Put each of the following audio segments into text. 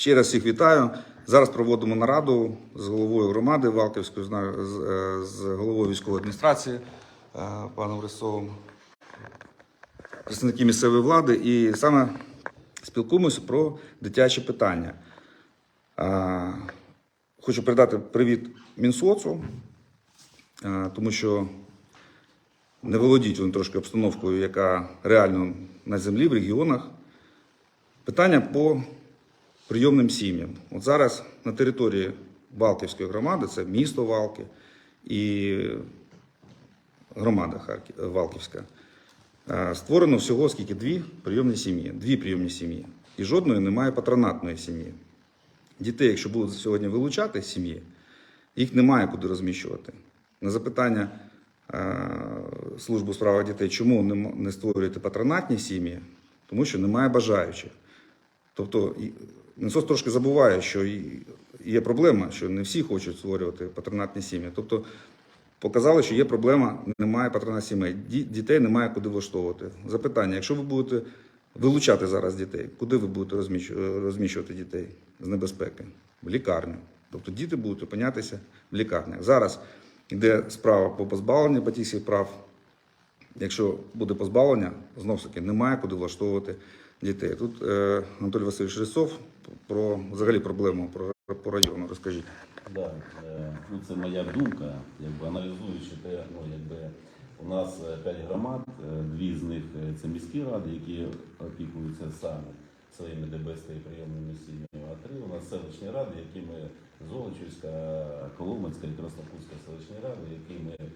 Ще раз всіх вітаю. Зараз проводимо нараду з головою громади Валківської, е, з головою військової адміністрації е, паном Рисовим, представники місцевої влади, і саме спілкуємося про дитячі питання. Е, Хочу передати привіт Мінсоцу, тому що не володіють вони трошки обстановкою, яка реально на землі в регіонах. Питання по прийомним сім'ям. От зараз на території Валківської громади, це місто Валки і громада Валківська, е, створено всього скільки дві прийомні сім'ї, дві прийомні сім'ї. І жодної немає патронатної сім'ї. Дітей, якщо будуть сьогодні вилучати сім'ї, їх немає куди розміщувати. На запитання е, Служби у справах дітей, чому не створюєте патронатні сім'ї, тому що немає бажаючих. Тобто Мінсоц трошки забуває, що є проблема, що не всі хочуть створювати патронатні сім'ї. Тобто показали, що є проблема, немає патронатних сімей. Дітей немає куди влаштовувати. Запитання: якщо ви будете вилучати зараз дітей, куди ви будете розміщувати дітей з небезпеки? В лікарню. Тобто діти будуть опинятися в лікарнях. Зараз йде справа по позбавленню батьківських прав. Якщо буде позбавлення, знов таки немає куди влаштовувати дітей. Тут е, Анатолій Васильович Рисов про взагалі проблему про, по району. Розкажіть. Да, е, ну це моя думка, якби аналізуючи те, ну якби у нас е, п'ять громад, е, дві з них це міські ради, які опікуються саме своїми ДБСТ і прийомними сім'ями, а три у нас селищні ради, які ми Золочівська, Коломацька і Краснопутська селищні ради, які ми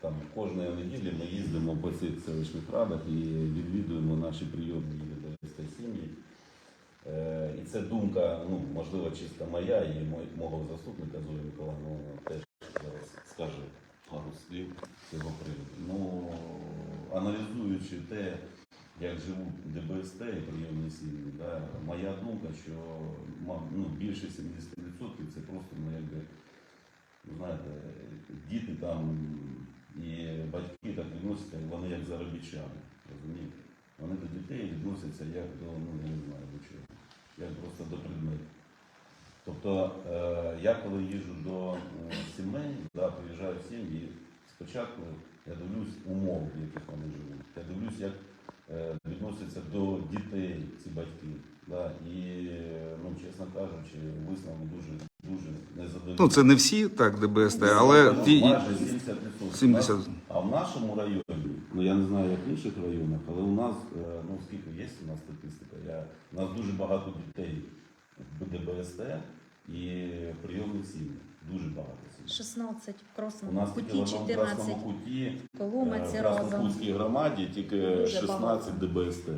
там кожної неділі ми їздимо по цих селищних радах і відвідуємо наші прийомні ДБСТ сім'ї. Е, І це думка, ну, можливо, чисто моя і мого заступника Зоя Миколаївна теж зараз скаже пару слів цього приводу. Ну, аналізуючи те, як живуть ДБСТ і прийомні сім'ї, да, моя думка, що ну, більше 70% це просто, ну, якби, ну, знаєте, діти там і батьки так відносяться, вони як заробітчани, розумієте? Вони до дітей відносяться як до, ну, я не знаю до чого, як просто до предметів. Тобто е, я коли їжджу до е, сімей, да, приїжджаю в сім'ї, спочатку я дивлюсь умов, в яких вони живуть. Я дивлюсь, як е, відносяться до дітей ці батьки. Да, і, ну, чесно кажучи, висновок дуже, дуже незадовільний. Ну це не всі так ДБСТ, але Ну, ті майже 70%. 70. А в нашому районі, ну я не знаю, як в інших районах, але у нас, е, ну скільки є у нас статистика, я, у нас дуже багато дітей в ДБСТ і прийомних сім'ї. Дуже багато сім'ї. 16 в У Красному нас тільки в куті, одному 14 красному куті, Коломиці е, в разом. Краснопутській громаді тільки Дуже 16 багато. ДБСТ.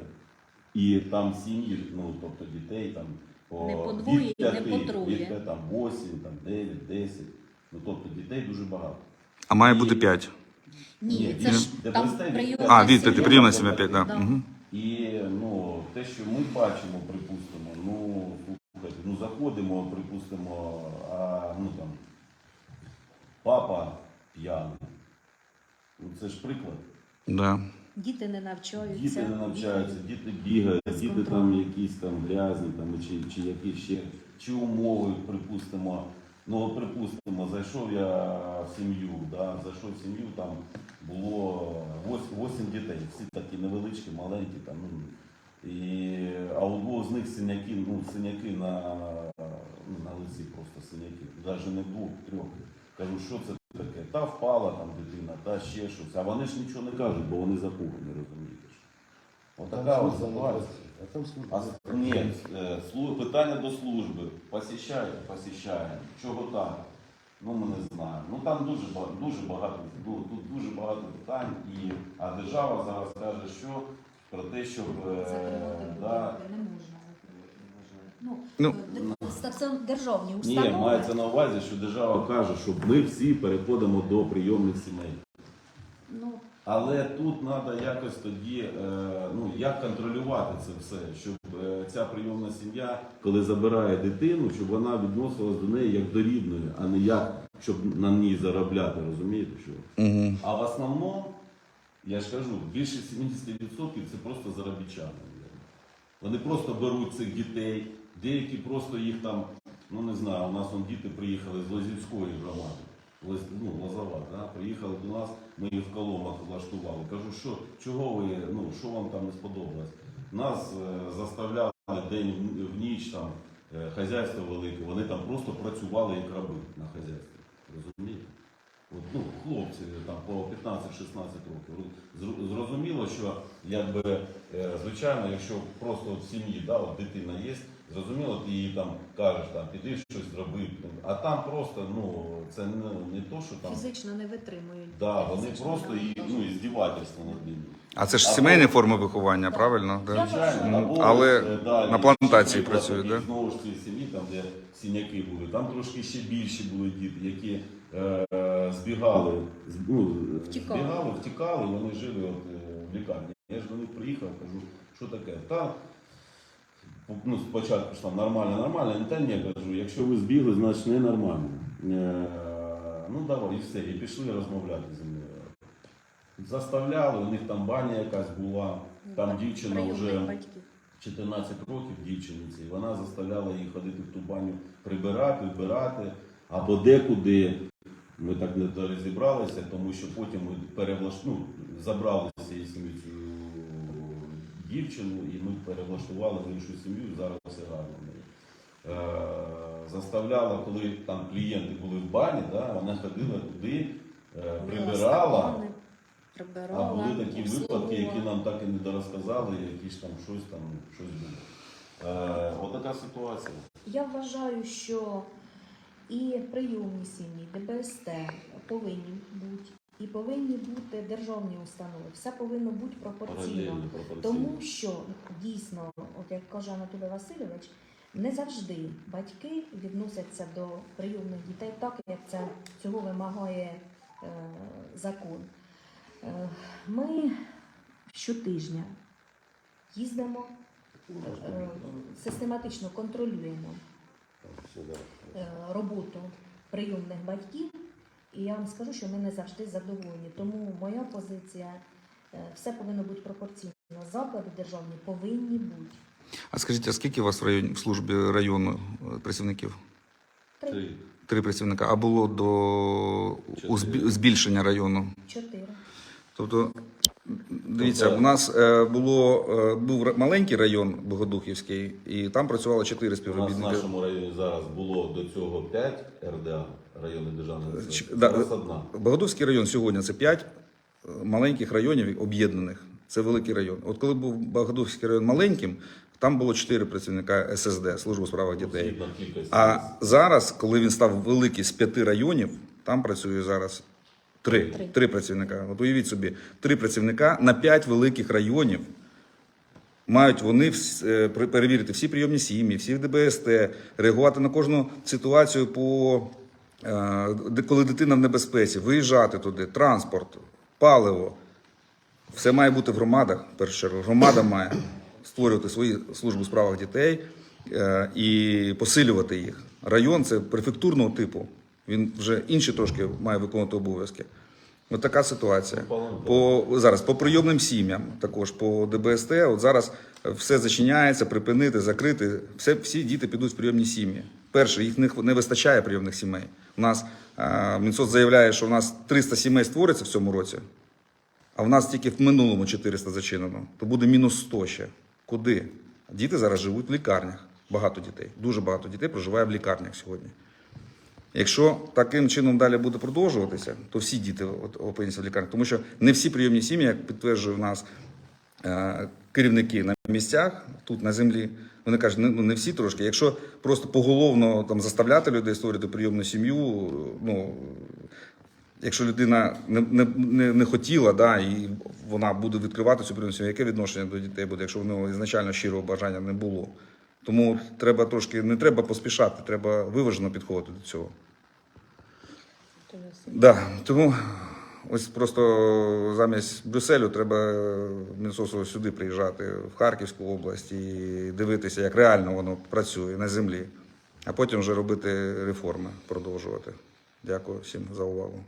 І там сім'ї, ну тобто дітей там по Не по двоє, від не по троє. від там 8, там 9, 10. Ну тобто дітей дуже багато. а має бути 5. Ні, Ні, це ж там прийомна А, від сім'я. п'яти прийомна сім'я 5, так. Да. Угу. І ну, те, що ми бачимо, припустимо, ну, слухайте, ну заходимо, припустимо, а ну там папа п'яний. Ну це ж приклад. Да. Діти не навчаються. Діти не навчаються, діти- діти бігають, діти контролю. там якісь там грязні, там, чи, чи якісь ще чи умови, припустимо. Ну, от припустимо, зайшов я в сім'ю, да, зайшов в сім'ю, там було 8 дітей, всі такі невеличкі, маленькі, там, ну, і, а у двох з них синяки, ну, синяки на, ну, на лиці просто синяки, навіть не двох, трьох. Кажу, що це таке? Та впала там дитина, та ще щось. А вони ж нічого не кажуть, бо вони запугані, розумієте. Отака от ситуація. А там служба. А, ні, е, слу- питання до служби. Посіщаєте, посіщаємо. Чого так? Ну, ми не знаємо. Ну там дуже багато, дуже багато, ну, тут дуже багато питань. І, а держава зараз каже, що про те, щоб е, Закривати да, будинки не можна закривати. Ну, Ну. е, це державні ні, мається на увазі, що держава каже, щоб ми всі переходимо до прийомних сімей. Ну, Але тут треба якось тоді, е, ну як контролювати це все, щоб е, ця прийомна сім'я, коли забирає дитину, щоб вона відносилась до неї як до рідної, а не як щоб на ній заробляти, розумієте? Що? Угу. А в основному, я ж кажу, більше 70% це просто заробітчани. Вони просто беруть цих дітей, деякі просто їх там, ну не знаю, у нас он діти приїхали з Лозівської громади. Ну, Лозова, да? приїхали до нас, ми їх в колонах влаштували. Кажу, що чого ви, ну що вам там не сподобалось? Нас е, заставляли день в- ніч там е, хазяйство велике, вони там просто працювали як раби на хазяйстві. Розумієте? От, ну, хлопці там по 15-16 років. Зрозуміло, що якби, е, звичайно, якщо просто в сім'ї да, от дитина є, зрозуміло, ти їй там кажеш, там, піди щось зроби. А там просто ну, це не, не то, що там. Фізично не витримують. Да, вони Фізично просто і, навантаження. ну, і здівательство над ними. А це ж Або- сімейні форми виховання, правильно? Да? Звичайно, Ну, або але ось, е, на плантації приклад працюють? Знову ж ці сім'ї, там, де сіняки були, там трошки ще більші були діти, які е, е, збігали, з- ну, Втікали. збігали, втікали, вони жили от, е, в лікарні. Я ж до них приїхав, кажу, що таке? Та, ну, спочатку ж там нормально, нормально, та ні, кажу, якщо ви збігли, значить ненормально. Е, ну давай, і все, і пішли розмовляти зі мною. Заставляли, у них там баня якась була, там дівчина вже 14 років дівчиниці, і вона заставляла її ходити в ту баню прибирати, вбирати, або декуди. Ми так не розібралися, тому що потім ми перевлаш... ну, забрали з цієї сім'ї цю дівчину, і ми перевлаштували в іншу сім'ю, і зараз все гарно. в неї. Е, заставляла, коли там клієнти були в бані, да, вона ходила туди, е, прибирала. А були такі випадки, які нам так і не дорозказали, які ж там щось там щось було. Е, от така ситуація. Я вважаю, що і прийомні сім'ї, ДБСТ повинні бути, і повинні бути державні установи. Все повинно бути пропорційно. Тому що дійсно, от як каже Анатолій Васильович, не завжди батьки відносяться до прийомних дітей так, як це цього вимагає е, закон. Е, ми щотижня їздимо, е, систематично контролюємо е, роботу прийомних батьків, і я вам скажу, що ми не завжди задоволені. Тому моя позиція е, все повинно бути пропорційно. Заклади державні повинні бути. А скажіть, а скільки у вас в, районі, в службі району е, працівників? Три, Три. Працівника. А було до збі- збільшення району? чотири. Тобто, дивіться, Тобто- у нас е, було був маленький район Богодухівський, і там працювало чотири У нас в нашому районі зараз було до цього 5 РДА, районних державних да, одна. Богодухівський район сьогодні це п'ять е, маленьких районів об'єднаних. Це великий район. От коли був Богодухівський район маленьким, там було чотири працівника ССД, служби у справах дітей. А зараз, коли він став великий з п'яти районів, там працює зараз три, Три. три працівника. От уявіть собі, три працівника на п'ять великих районів. Мають вони е, перевірити всі прийомні сім'ї, всі ДБСТ, реагувати на кожну ситуацію, по, е, коли дитина в небезпеці, виїжджати туди, транспорт, паливо. Все має бути в громадах. В першу. Громада має створювати свої служби у справах дітей е, і посилювати їх. Район це префектурного типу. Він вже інші трошки має виконувати обов'язки. Ось така ситуація. По зараз по прийомним сім'ям, також по ДБСТ. От зараз все зачиняється, припинити, закрити. Все, всі діти підуть в прийомні сім'ї. Перше, їх не вистачає прийомних сімей. У нас е, Мінсоц заявляє, що у нас 300 сімей створиться в цьому році. А в нас тільки в минулому 400 зачинено, то буде мінус 100 ще. Куди? Діти зараз живуть в лікарнях. Багато дітей. Дуже багато дітей проживає в лікарнях сьогодні. Якщо таким чином далі буде продовжуватися, то всі діти опиняться в лікарнях. Тому що не всі прийомні сім'ї, як підтверджує в нас е, керівники на місцях, тут на землі, вони кажуть, не- ну не всі трошки. Якщо просто поголовно там заставляти людей створити прийомну сім'ю, ну Якщо людина не, не, не, не хотіла, да, і вона буде відкривати цю прийомну сім'ю, яке відношення до дітей буде, якщо в нього ізначально щирого бажання не було. Тому треба трошки не треба поспішати, треба виважено підходити до цього. Да, тому ось просто замість Брюсселю треба Мінсосу сюди приїжджати, в Харківську область, і дивитися, як реально воно працює на землі, а потім вже робити реформи, продовжувати. Дякую всім за увагу.